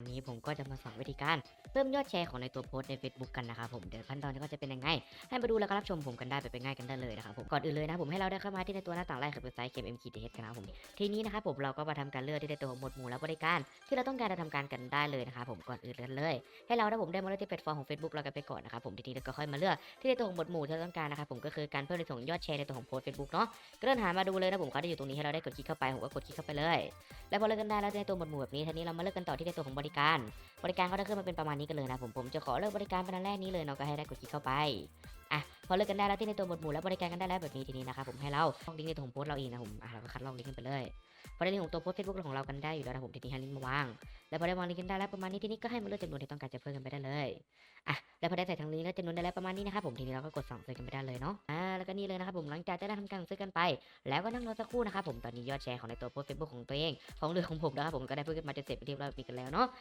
วันนี้ผมก็จะมาสอนวิธีการเพิ่มยอดแชร์ของในตัวโพสต์ใน Facebook กันนะครับผมเดี๋ยวขั้นตอนนี้ก็จะเป็นยังไง ให้มาดูแล้วก็รับชมผมกันได้ไปเป็นง่ายกันได้เลยนะครับผมก่อนอื่นเลยนะผมให้เราได้เข้ามาที่ในตัวหน้าต่างแรกคือเว็บไซต์ KMM k t h กันนะครับผมทีนี้นะครับผมเราก็มาทำการเลือกที่ในตัวหมวดหมู่และบริการ ที่เราต้องการจะทำการกันได้เลยนะครับผมก่อนอื่นกันเลย ให้เรานะผมได้มาเลือกที่แพลตฟอร์มของ Facebook เรากันไปก่อนนะครับผมทีนี้เราก็ค่อยมาเลือกที่ในตัวหมวดหมู่ที่เราต้องการนะครับผมก็คือการเพิ่มในส่วนยอดแชร์ในตัวของโพสต์ Facebook เนาะก็เดินหามาดูเลยนะผมเขาได้อยู่ตรงนี้ให้เราได้กดคลิกเข้าไปผมก็กดคลิกเข้าไปเลย แล้วพอเลือกกันได้แล้วในตัวหมวดหมู่แบบนี้ทีนี้เรามาเลือกกันต่อที่ในตัวของบริริการ บริการก็จะขึ้นมาเป็นประมาณนี้กันเลยนะผมผมจะขอเลือกบริการเป็นอันแรกนี้เลยเนาะก็ให้ได้กดคลิกเข้าไปอะพอเลือกกันได้แล้วที่ในตัวหมวดหมู่และบริการกันได้แล้วแบบนี้ทีนี้นะครับผมให้เราลอกลิงก์ในตัวของโพสต์เราเองนะผมอะเราก็คัดลอกลิงก์กันไปเลยพอได้ลิงก์ของตัวโพสต์เฟซบุ๊กของเรากันได้อยู่แล้วนะผมทีนี้ให้ลิงก์มาวางแล้วพอได้วางลิงก์กันได้แล้วประมาณนี้ทีนี้ก็ให้มาเลือกจำนวนที่ต้องการจะเพิ่มกันไปได้เลยอะแล้วพอได้ใส่ทั้งลิงก์และจำนวนได้แล้วประมาณนี้นะครับผมทีนี้เราก็กดสั่งซื้อกันไปได้เลยเนาะอ่าแล้วก็นี่เลยนะครับผมหลังจากได้ทำการซื้อกันไป แล้วก็นั่งรอสักครู่นะครับผมตอนนี้ยอดแชร์ของในตัวโพสต์เฟซบุ๊กของตัวเองของเรือของผมนะครับผมก็ได้เพิ่มขึ้นมาจะเสร็จเรียบร้อยปีกันแล้วเนาะ